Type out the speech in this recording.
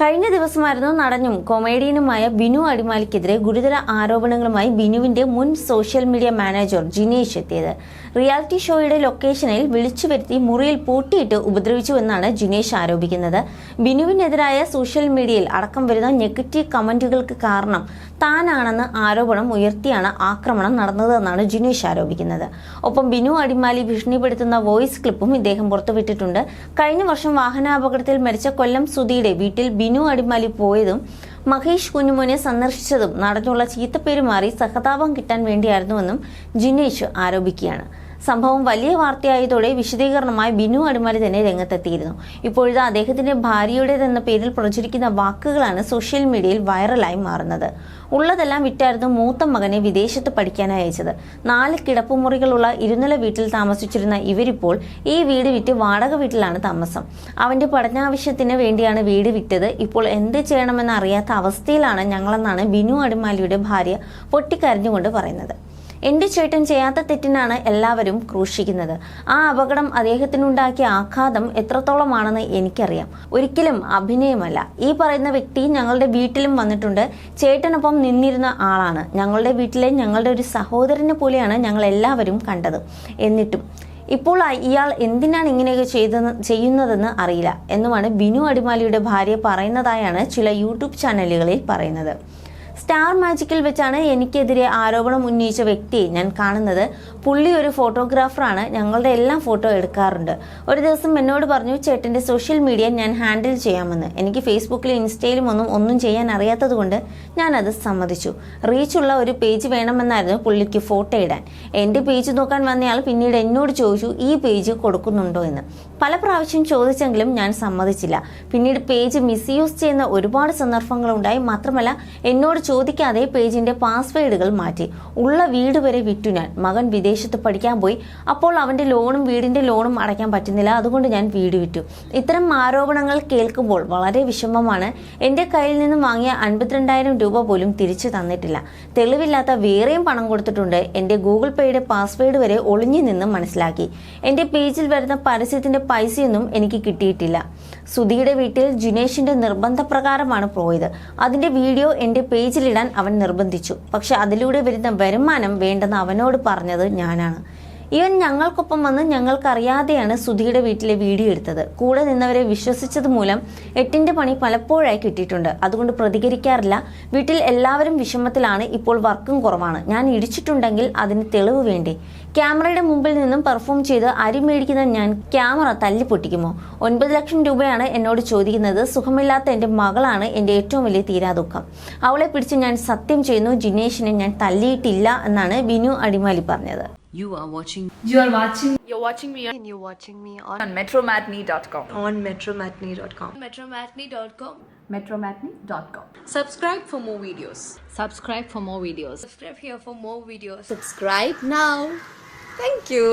കഴിഞ്ഞ ദിവസമായിരുന്നു നടനും കൊമേഡിയനുമായ ബിനു അടിമാലിക്കെതിരെ ഗുരുതര ആരോപണങ്ങളുമായി ബിനുവിന്റെ മുൻ സോഷ്യൽ മീഡിയ മാനേജർ ജിനേഷ് എത്തിയത്. റിയാലിറ്റി ഷോയുടെ ലൊക്കേഷനിൽ വിളിച്ചു വരുത്തി മുറിയിൽ പൂട്ടിയിട്ട് ഉപദ്രവിച്ചുവെന്നാണ് ജിനേഷ് ആരോപിക്കുന്നത്. ബിനുവിനെതിരായ സോഷ്യൽ മീഡിയയിൽ അടക്കം വരുന്ന നെഗറ്റീവ് കമന്റുകൾക്ക് കാരണം താനാണെന്ന് ആരോപണം ഉയർത്തിയാണ് ആക്രമണം നടന്നതെന്നാണ് ജിനേഷ് ആരോപിക്കുന്നത്. ഒപ്പം ബിനു അടിമാലി ഭീഷണിപ്പെടുത്തുന്ന വോയിസ് ക്ലിപ്പും ഇദ്ദേഹം പുറത്തുവിട്ടിട്ടുണ്ട്. കഴിഞ്ഞ വർഷം വാഹനാപകടത്തിൽ മരിച്ച കൊല്ലം സുധിയുടെ വീട്ടിൽ ബിനു അടിമാലി പോയതും മഹേഷ് കുഞ്ഞുമോനെ സന്ദർശിച്ചതും നടന്നുള്ള ചീത്തപ്പേര് മാറി സഹതാപം കിട്ടാൻ വേണ്ടിയായിരുന്നുവെന്നും ജിനേഷ് ആരോപിക്കുകയാണ്. സംഭവം വലിയ വാർത്തയായതോടെ വിശദീകരണമായി ബിനു അടിമാലി തന്നെ രംഗത്തെത്തിയിരുന്നു. ഇപ്പോഴത്തെ അദ്ദേഹത്തിന്റെ ഭാര്യയുടേതെന്ന പേരിൽ പ്രചരിക്കുന്ന വാക്കുകളാണ് സോഷ്യൽ മീഡിയയിൽ വൈറലായി മാറുന്നത്. ഉള്ളതെല്ലാം വിറ്റായിരുന്നു മൂത്ത മകനെ വിദേശത്ത് പഠിക്കാനായി അയച്ചത്. നാല് കിടപ്പുമുറികളുള്ള ഇരുനില വീട്ടിൽ താമസിച്ചിരുന്ന ഇവരിപ്പോൾ ഈ വീട് വിറ്റ് വാടക വീട്ടിലാണ് താമസം. അവന്റെ പഠനാവശ്യത്തിന് വേണ്ടിയാണ് വീട് വിറ്റത്. ഇപ്പോൾ എന്ത് ചെയ്യണമെന്ന് അറിയാത്ത അവസ്ഥയിലാണ് ഞങ്ങളെന്നാണ് ബിനു അടിമാലിയുടെ ഭാര്യ പൊട്ടിക്കരഞ്ഞുകൊണ്ട് പറയുന്നത്. എന്റെ ചേട്ടൻ ചെയ്യാത്ത തെറ്റിനാണ് എല്ലാവരും ക്രൂശിക്കുന്നത്. ആ അപകടം അദ്ദേഹത്തിനുണ്ടാക്കിയ ആഘാതം എത്രത്തോളമാണെന്ന് എനിക്കറിയാം. ഒരിക്കലും അഭിനയമല്ല. ഈ പറയുന്ന വ്യക്തി ഞങ്ങളുടെ വീട്ടിലും വന്നിട്ടുണ്ട്. ചേട്ടനൊപ്പം നിന്നിരുന്ന ആളാണ്. ഞങ്ങളുടെ വീട്ടിലെ ഞങ്ങളുടെ ഒരു സഹോദരനെ പോലെയാണ് ഞങ്ങൾ എല്ലാവരും കണ്ടത്. എന്നിട്ടും ഇപ്പോൾ ഇയാൾ എന്തിനാണ് ഇങ്ങനെയൊക്കെ ചെയ്തെന്ന് ചെയ്യുന്നതെന്ന് അറിയില്ല എന്നുമാണ് ബിനു അടിമാലിയുടെ ഭാര്യ പറയുന്നതായാണ് ചില യൂട്യൂബ് ചാനലുകളിൽ പറയുന്നത്. സ്റ്റാർ മാജിക്കിൽ വെച്ചാണ് എനിക്കെതിരെ ആരോപണം ഉന്നയിച്ച വ്യക്തി ഞാൻ കാണുന്നത്. പുള്ളി ഒരു ഫോട്ടോഗ്രാഫറാണ്. ഞങ്ങളുടെ എല്ലാം ഫോട്ടോ എടുക്കാറുണ്ട്. ഒരു ദിവസം എന്നോട് പറഞ്ഞു ചേട്ടന്റെ സോഷ്യൽ മീഡിയ ഞാൻ ഹാൻഡിൽ ചെയ്യാമെന്ന്. എനിക്ക് ഫേസ്ബുക്കിലും ഇൻസ്റ്റയിലും ഒന്നും ഒന്നും ചെയ്യാൻ അറിയാത്തതുകൊണ്ട് ഞാനത് സമ്മതിച്ചു. റീച്ചുള്ള ഒരു പേജ് വേണമെന്നായിരുന്നു പുള്ളിക്ക് ഫോട്ടോ ഇടാൻ. എന്റെ പേജ് നോക്കാൻ വന്നയാൾ പിന്നീട് എന്നോട് ചോദിച്ചു ഈ പേജ് കൊടുക്കുന്നുണ്ടോ എന്ന്? പല പ്രാവശ്യം ചോദിച്ചെങ്കിലും ഞാൻ സമ്മതിച്ചില്ല. പിന്നീട് പേജ് മിസ്യൂസ് ചെയ്യുന്ന ഒരുപാട് സന്ദർഭങ്ങളുണ്ടായി. മാത്രമല്ല എന്നോട് ചോദിക്കാതെ പേജിന്റെ പാസ്വേഡുകൾ മാറ്റി. ഉള്ള വീട് വരെ വിറ്റു ഞാൻ. മകൻ വിദേശത്ത് പഠിക്കാൻ പോയി. അപ്പോൾ അവന്റെ ലോണും വീടിന്റെ ലോണും അടയ്ക്കാൻ പറ്റുന്നില്ല. അതുകൊണ്ട് ഞാൻ വീട് വിറ്റു. ഇത്തരം ആരോപണങ്ങൾ കേൾക്കുമ്പോൾ വളരെ വിഷമമാണ്. എന്റെ കയ്യിൽ നിന്നും വാങ്ങിയ അൻപത്തിരണ്ടായിരം രൂപ പോലും തിരിച്ചു തന്നിട്ടില്ല. തെളിവില്ലാത്ത വേറെയും പണം കൊടുത്തിട്ടുണ്ട്. എന്റെ ഗൂഗിൾ പേയുടെ പാസ്വേഡ് വരെ ഒളിഞ്ഞു നിന്ന് മനസ്സിലാക്കി. എന്റെ പേജിൽ വരുന്ന പരസ്യത്തിന്റെ പൈസയൊന്നും എനിക്ക് കിട്ടിയിട്ടില്ല. സുധിയുടെ വീട്ടിൽ ജിനേഷിന്റെ നിർബന്ധപ്രകാരമാണ് പോയത്. അതിന്റെ വീഡിയോ എന്റെ പേജിലിടാൻ അവൻ നിർബന്ധിച്ചു. പക്ഷെ അതിലൂടെ വരുന്ന വരുമാനം വേണ്ടെന്ന് അവനോട് പറഞ്ഞത് ഞാനാണ്. ഇവൻ ഞങ്ങൾക്കൊപ്പം വന്ന് ഞങ്ങൾക്കറിയാതെയാണ് സുധിയുടെ വീട്ടിലെ വീഡിയോ എടുത്തത്. കൂടെ നിന്നവരെ വിശ്വസിച്ചത് മൂലം എട്ടിന്റെ പണി പലപ്പോഴായി കിട്ടിയിട്ടുണ്ട്. അതുകൊണ്ട് പ്രതികരിക്കാറില്ല. വീട്ടിൽ എല്ലാവരും വിഷമത്തിലാണ്. ഇപ്പോൾ വർക്കും കുറവാണ്. ഞാൻ ഇടിച്ചിട്ടുണ്ടെങ്കിൽ അതിന് തെളിവ് വേണ്ടേ? ക്യാമറയുടെ മുമ്പിൽ നിന്നും പെർഫോം ചെയ്ത് അരി മേടിക്കുന്ന ഞാൻ ക്യാമറ തല്ലി പൊട്ടിക്കുമോ ഒൻപത് ലക്ഷം രൂപയാണ് എന്നോട് ചോദിക്കുന്നത് സുഖമില്ലാത്ത എന്റെ മകളാണ് എന്റെ ഏറ്റവും വലിയ തീരാദുഃഖം അവളെ പിടിച്ച് ഞാൻ സത്യം ചെയ്യുന്നു ജിനേഷിനെ ഞാൻ തല്ലിയിട്ടില്ല എന്നാണ് ബിനു അടിമാലി പറഞ്ഞത് You are watching You are watching You're watching me and you're watching me on, on metromatney.com. on metromatney.com. metromatney.com. Metromatney.com. Subscribe for more videos. Subscribe for more videos. Subscribe here for more videos. Subscribe now. Thank you.